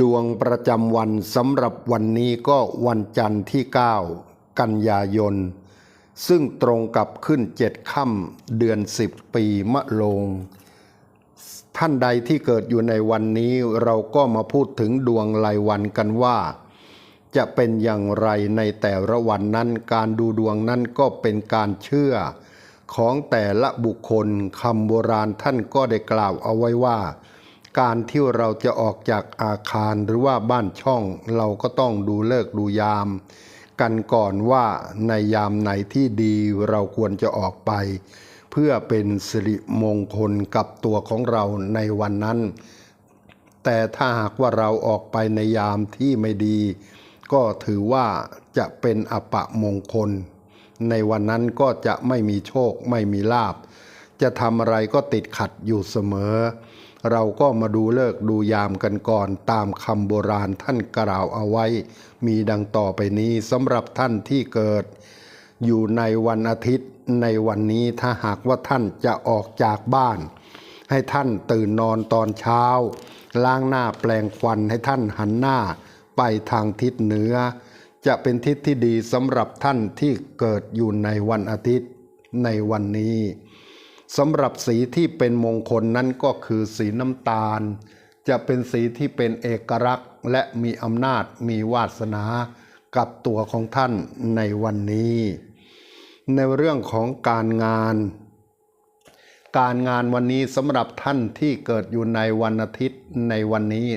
ดวงประจำวันสำหรับวันนี้ก็วันจันทร์ที่ 9 กันยายน ซึ่งตรงกับขึ้นเจ็ดค่ำเดือน 10 ปีมะโรงท่านใดที่เกิดอยู่ในวันนี้เราก็มาพูดถึงดวงรายวันกันว่า จะเป็นอย่างไรในแต่ละวันนั้นการดูดวงนั้นก็เป็นการเชื่อ ของแต่ละบุคคลคำโบราณท่านก็ได้กล่าวเอาไว้ว่า การที่เราจะออกจากอาคารหรือว่าบ้านช่อง เราก็ต้องดูเลิกดูยาม กันก่อนว่าในยามไหนที่ดีเราควรจะออกไป เพื่อเป็นสิริมงคลกับตัวของเราในวันนั้น แต่ถ้าหากว่าเราออกไปในยามที่ไม่ดี ก็ถือว่าจะเป็นอปะมงคล ในวันนั้นก็จะไม่มีโชคไม่มีลาบ จะทำอะไรก็ติดขัดอยู่เสมอ เราก็มาดูเลิกดูยามกันก่อนตามคำโบราณท่านกล่าวเอาไว้ มีดังต่อไปนี้สำหรับท่านที่เกิด อยู่ในวันอาทิตย์ในวันนี้ถ้าหากว่าท่านจะออกจากบ้าน ให้ท่านตื่นนอนตอนเช้า ล้างหน้าแปลงควันให้ท่านหันหน้าไปทางทิศเหนือ จะเป็นทิศที่ดีสำหรับท่านที่เกิดอยู่ในวันอาทิตย์ในวันนี้ สำหรับสีที่เป็นมงคลนั้นก็คือสีน้ำตาล จะเป็นสีที่เป็นเอกลักษณ์ และมีอำนาจมีวาสนากับตัวของท่านในวันนี้ ในเรื่องของการงาน การงานวันนี้สำหรับท่านที่เกิดอยู่ในวันอาทิตย์ในวันนี้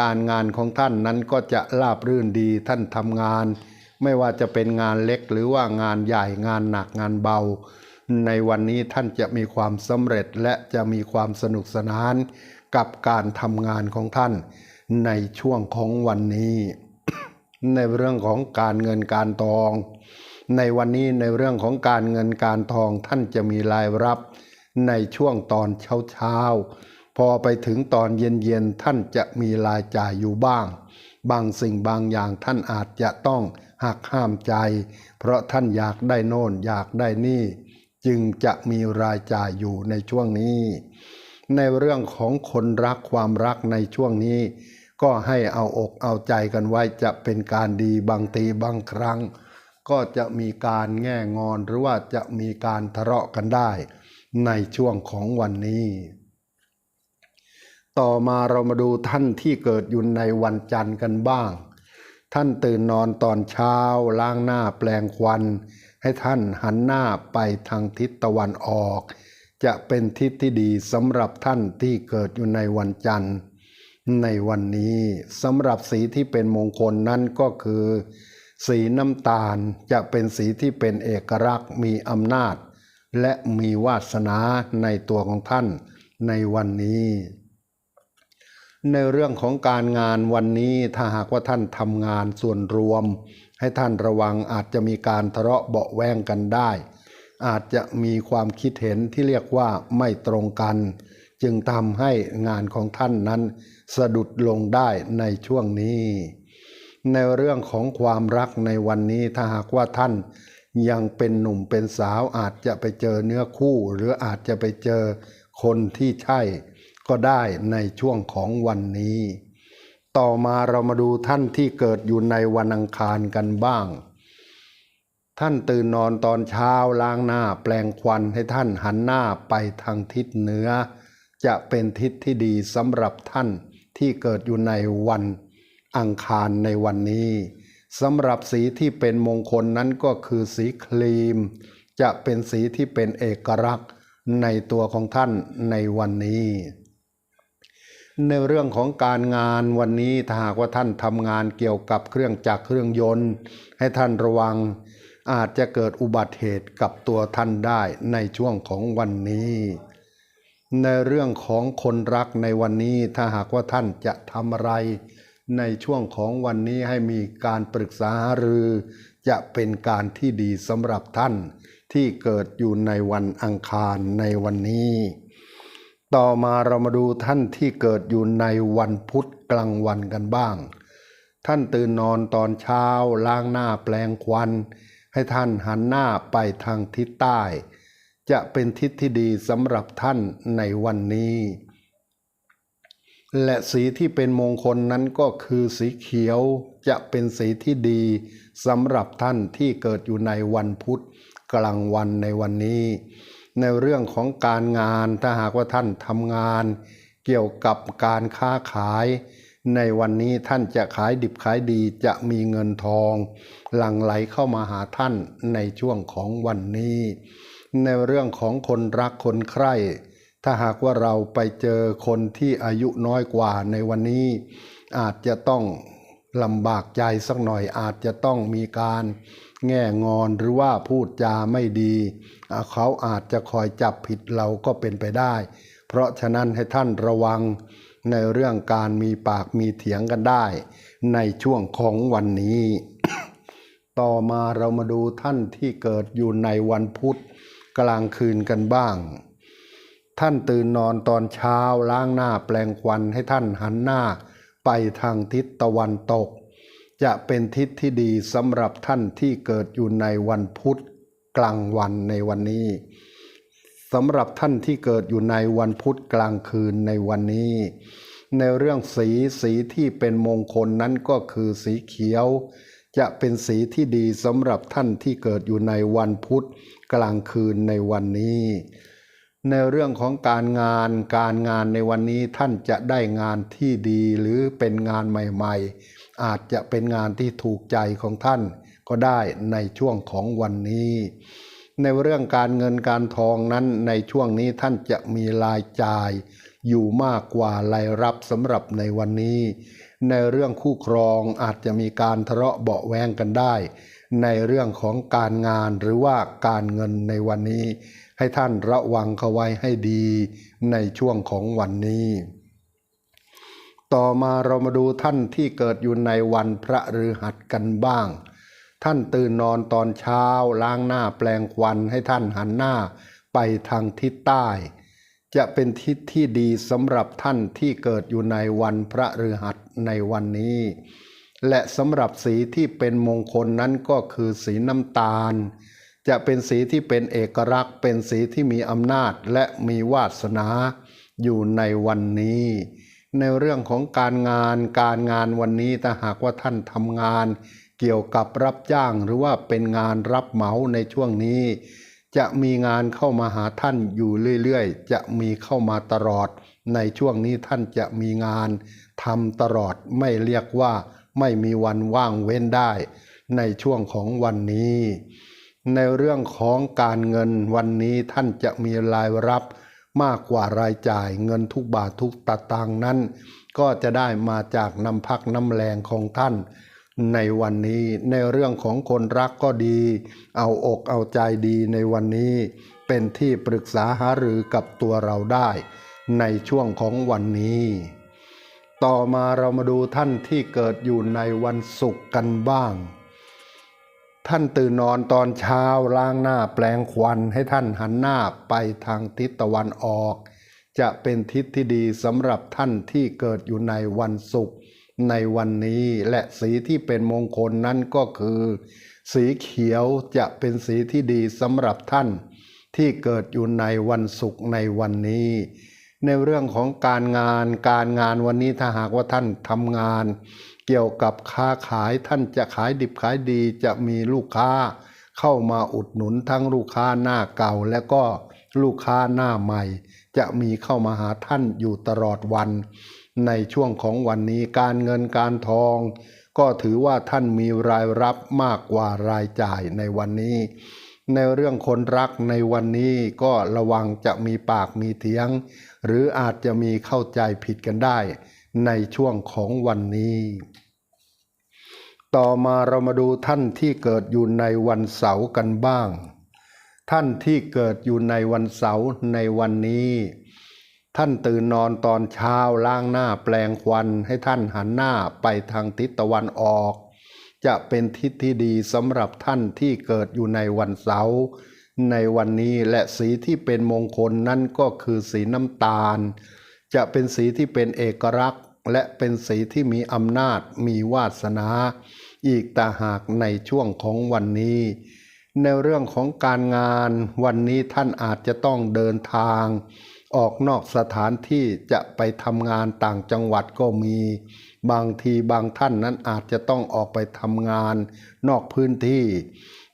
การงานของท่านนั้นก็จะราบรื่นดีท่านทำงาน ไม่ว่าจะเป็นงานเล็กหรือว่างานใหญ่งานหนักงานเบา ในวันนี้ท่านจะมีความสำเร็จและจะมีความสนุกสนานกับการทำงานของท่านในช่วงของวันนี้ ในเรื่องของการเงินการทอง ในวันนี้ในเรื่องของการเงินการทองท่านจะมีรายรับในช่วงตอนเช้าเช้าพอไปถึงตอนเย็นเย็นท่านจะมีรายจ่ายอยู่บ้าง บางสิ่งบางอย่างท่านอาจจะต้องหักห้ามใจ เพราะท่านอยากได้โน่นอยากได้นี่ จึงจะมีรายจ่ายอยู่ในช่วงนี้ ในเรื่องของคนรักความรักในช่วงนี้ ก็ให้เอาอกเอาใจกันไว้จะเป็นการดีบางทีบางครั้ง ก็จะมีการแง่งอนหรือว่าจะมีการทะเลาะกันได้ ในช่วงของวันนี้ ต่อมาเรามาดูท่านที่เกิดอยู่ในวันจันทร์กันบ้าง ท่านตื่นนอนตอนเช้าล้างหน้าแปลงควัน ให้ท่านหันหน้าไปทางทิศตะวันออก จะเป็นทิศที่ดีสำหรับท่านที่เกิดอยู่ในวันจันทร์ ในวันนี้สำหรับสีที่เป็นมงคลนั้นก็คือ สีน้ำตาลจะเป็นสีที่เป็นเอกลักษณ์มีอำนาจ และมีวาสนาในตัวของท่านในวันนี้ในเรื่องของการงานวันนี้ถ้าหากว่าท่านทำงานส่วนรวม ให้ท่านระวังอาจจะมีการทะเลาะเบาะแวงกันได้ อาจจะมีความคิดเห็นที่เรียกว่าไม่ตรงกัน จึงทำให้งานของท่านนั้น สะดุดลงได้ในช่วงนี้ ในเรื่องของความรักในวันนี้ถ้าหากว่าท่านยังเป็นหนุ่มเป็นสาวอาจจะไปเจอเนื้อคู่ หรืออาจจะไปเจอคนที่ใช่ก็ได้ในช่วงของวันนี้ ต่อมาเรามาดูท่านที่เกิดอยู่ในวันอังคารกันบ้าง ท่านตื่นนอนตอนเช้าล้างหน้าแปลงควันให้ท่านหันหน้าไปทางทิศเหนือ จะเป็นทิศที่ดีสำหรับท่านที่เกิดอยู่ในวันอังคารในวันนี้สำหรับสีที่เป็นมงคลนั้นก็คือสีครีม จะเป็นสีที่เป็นเอกลักษณ์ในตัวของท่านในวันนี้ ในเรื่องของการงานวันนี้ถ้าหากว่าท่านทำงานเกี่ยวกับเครื่องจักรเครื่องยนต์ ให้ท่านระวังอาจจะเกิดอุบัติเหตุกับตัวท่านได้ในช่วงของวันนี้ ในเรื่องของคนรักในวันนี้ถ้าหากว่าท่านจะทำอะไร ในช่วงของวันนี้ให้มีการปรึกษาหารือ จะเป็นการที่ดีสำหรับท่านที่เกิดอยู่ในวันอังคารในวันนี้ ต่อมาเรามาดูท่านที่เกิดอยู่ในวันพุธกลางวันกันบ้าง ท่านตื่นนอนตอนเช้าล้างหน้าแปลงควัน ให้ท่านหันหน้าไปทางทิศใต้ จะเป็นทิศที่ดีสำหรับท่านในวันนี้ และสีที่เป็นมงคลนั้นก็คือสีเขียวจะเป็นสีที่ดีสำหรับท่านที่เกิดอยู่ในวันพุธกลางวันในวันนี้ ในเรื่องของการงานถ้าหากว่าท่านทำงาน เกี่ยวกับการค้าขาย ในวันนี้ท่านจะขายดิบขายดีจะมีเงินทอง หลั่งไหลเข้ามาหาท่านในช่วงของวันนี้ ในเรื่องของคนรักคนใคร่ถ้าหากว่าเราไปเจอคนที่อายุน้อยกว่าในวันนี้ อาจจะต้อง ลำบากใจสักหน่อยอาจจะต้องมีการแง่งอนหรือว่าพูดจาไม่ดี เขาอาจจะคอยจับผิดเราก็เป็นไปได้ เพราะฉะนั้นให้ท่านระวังในเรื่องการมีปากมีเถียงกันได้ ในช่วงของวันนี้ ต่อมาเรามาดูท่านที่เกิดอยู่ในวันพุธกลางคืนกันบ้าง ท่านตื่นนอนตอนเช้าล้างหน้าแปลงควันให้ท่านหันหน้า ไปทางทิศตะวันตก จะเป็นทิศที่ดีสำหรับท่านที่เกิดอยู่ในวันพุธกลางวันในวันนี้สำหรับท่านที่เกิดอยู่ในวันพุธกลางคืนในวันนี้ ในเรื่องสีสีที่เป็นมงคลนั้นก็คือสีเขียว จะเป็นสีที่ดีสำหรับท่านที่เกิดอยู่ในวันพุธกลางคืนในวันนี้ ในเรื่องของการงานการงานในวันนี้ท่านจะได้งานที่ดีหรือเป็นงานใหม่ๆ อาจจะเป็นงานที่ถูกใจของท่านก็ได้ในช่วงของวันนี้ ในเรื่องการเงินการทองนั้นในช่วงนี้ท่านจะมีรายจ่าย อยู่มากกว่ารายรับสำหรับในวันนี้ ในเรื่องคู่ครองอาจจะมีการทะเลาะเบาแวงกันได้ ในเรื่องของการงานหรือว่าการเงินในวันนี้ ให้ท่านระวังเขาไว้ให้ดีในช่วงของวันนี้ ต่อมาเรามาดูท่านที่เกิดอยู่ในวันพระฤหัสกันบ้าง ท่านตื่นนอนตอนเช้าล้างหน้าแปลงควันให้ท่านหันหน้าไปทางทิศใต้ จะเป็นทิศที่ดีสำหรับท่านที่เกิดอยู่ในวันพระฤหัสในวันนี้ และสำหรับสีที่เป็นมงคลนั้นก็คือสีน้ำตาล จะเป็นสีที่เป็นเอกลักษณ์ เป็นสีที่มีอำนาจและมีวาสนาอยู่ในวันนี้ ในเรื่องของการงานการงานวันนี้ถ้าหากว่าท่านทำงาน เกี่ยวกับรับจ้างหรือว่าเป็นงานรับเหมาในช่วงนี้ จะมีงานเข้ามาหาท่านอยู่เรื่อยๆ จะมีเข้ามาตลอด ในช่วงนี้ท่านจะมีงานทำตลอดไม่เรียกว่าไม่มีวันว่างเว้นได้ ในช่วงของวันนี้ ในเรื่องของการเงินวันนี้ท่านจะมีรายรับมากกว่ารายจ่ายเงินทุกบาททุกตะตังนั้น ก็จะได้มาจากน้ำพักน้ำแรงของท่าน ในวันนี้ในเรื่องของคนรักก็ดี เอาอกเอาใจดีในวันนี้เป็นที่ปรึกษาหารือกับตัวเราได้ ในช่วงของวันนี้ ต่อมาเรามาดูท่านที่เกิดอยู่ในวันศุกร์กันบ้าง ท่านตื่นนอนตอนเช้าล้างหน้าแปลงควันให้ท่านหันหน้าไปทางทิศตะวันออก จะเป็นทิศที่ดีสำหรับท่านที่เกิดอยู่ในวันศุกร์ในวันนี้และสีที่เป็นมงคลนั้นก็คือ สีเขียวจะเป็นสีที่ดีสำหรับท่าน ที่เกิดอยู่ในวันศุกร์ในวันนี้ ในเรื่องของการงานการงานวันนี้ถ้าหากว่าท่านทำงาน เกี่ยวกับค้าขายท่านจะขายดิบขายดีจะมีลูกค้า เข้ามาอุดหนุนทั้งลูกค้าหน้าเก่าและก็ลูกค้าหน้าใหม่ จะมีเข้ามาหาท่านอยู่ตลอดวัน ในช่วงของวันนี้การเงินการทอง ก็ถือว่าท่านมีรายรับมากกว่ารายจ่ายในวันนี้ ในเรื่องคนรักในวันนี้ก็ระวังจะมีปากมีเถียง หรืออาจจะมีเข้าใจผิดกันได้ ในช่วงของวันนี้ ต่อมาเรามาดูท่านที่เกิดอยู่ในวันเสาร์กันบ้าง ท่านที่เกิดอยู่ในวันเสาร์ในวันนี้ ท่านตื่นนอนตอนเช้าล้างหน้าแปลงควันให้ท่านหันหน้าไปทางทิศตะวันออก จะเป็นทิศที่ดีสำหรับท่านที่เกิดอยู่ในวันเสาร์ในวันนี้และสีที่เป็นมงคลนั่นก็คือสีน้ำตาล จะเป็นสีที่เป็นเอกลักษณ์ และเป็นสีที่มีอำนาจมีวาสนา อีกต่าหากในช่วงของวันนี้ ในเรื่องของการงานวันนี้ท่านอาจจะต้องเดินทาง ออกนอกสถานที่จะไปทำงานต่างจังหวัดก็มี บางทีบางท่านนั้นอาจจะต้องออกไปทำงานนอกพื้นที่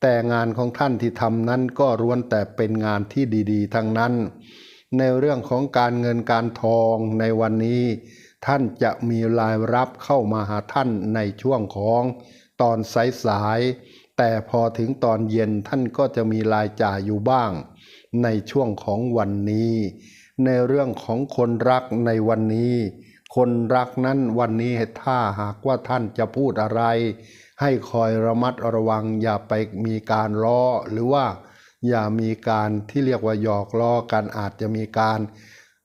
แต่งานของท่านที่ทำนั้นก็ล้วนแต่เป็นงานที่ดี ๆ ทั้งนั้น ในเรื่องของการเงินการทองในวันนี้ ท่านจะมีรายรับเข้ามาหาท่านในช่วงของตอนสายๆแต่พอถึงตอนเย็นท่านก็จะมีรายจ่ายอยู่บ้าง ในช่วงของวันนี้ ในเรื่องของคนรักในวันนี้ คนรักนั้นวันนี้ถ้าหากว่าท่านจะพูดอะไร ให้คอยระมัดระวังอย่าไปมีการล้อหรือว่า อย่ามีการที่เรียกว่าหยอกล้อกันอาจจะมีการ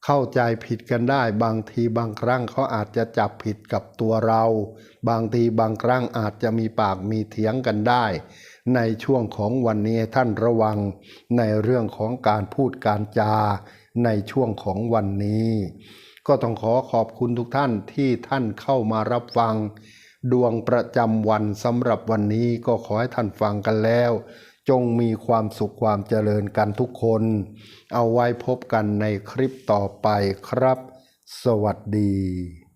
เข้าใจผิดกันได้ บางทีบางครั้งเขาอาจจะจับผิดกับตัวเรา บางทีบางครั้งอาจจะมีปากมีเถียงกันได้ ในช่วงของวันนี้ท่านระวังในเรื่องของการพูดการจาในช่วงของวันนี้ ก็ต้องขอขอบคุณทุกท่านที่ท่านเข้ามารับฟัง ดวงประจำวันสำหรับวันนี้ก็ขอให้ท่านฟังกันแล้ว จงมีความสุขความเจริญกันทุกคน เอาไว้พบกันในคลิปต่อไปครับ สวัสดี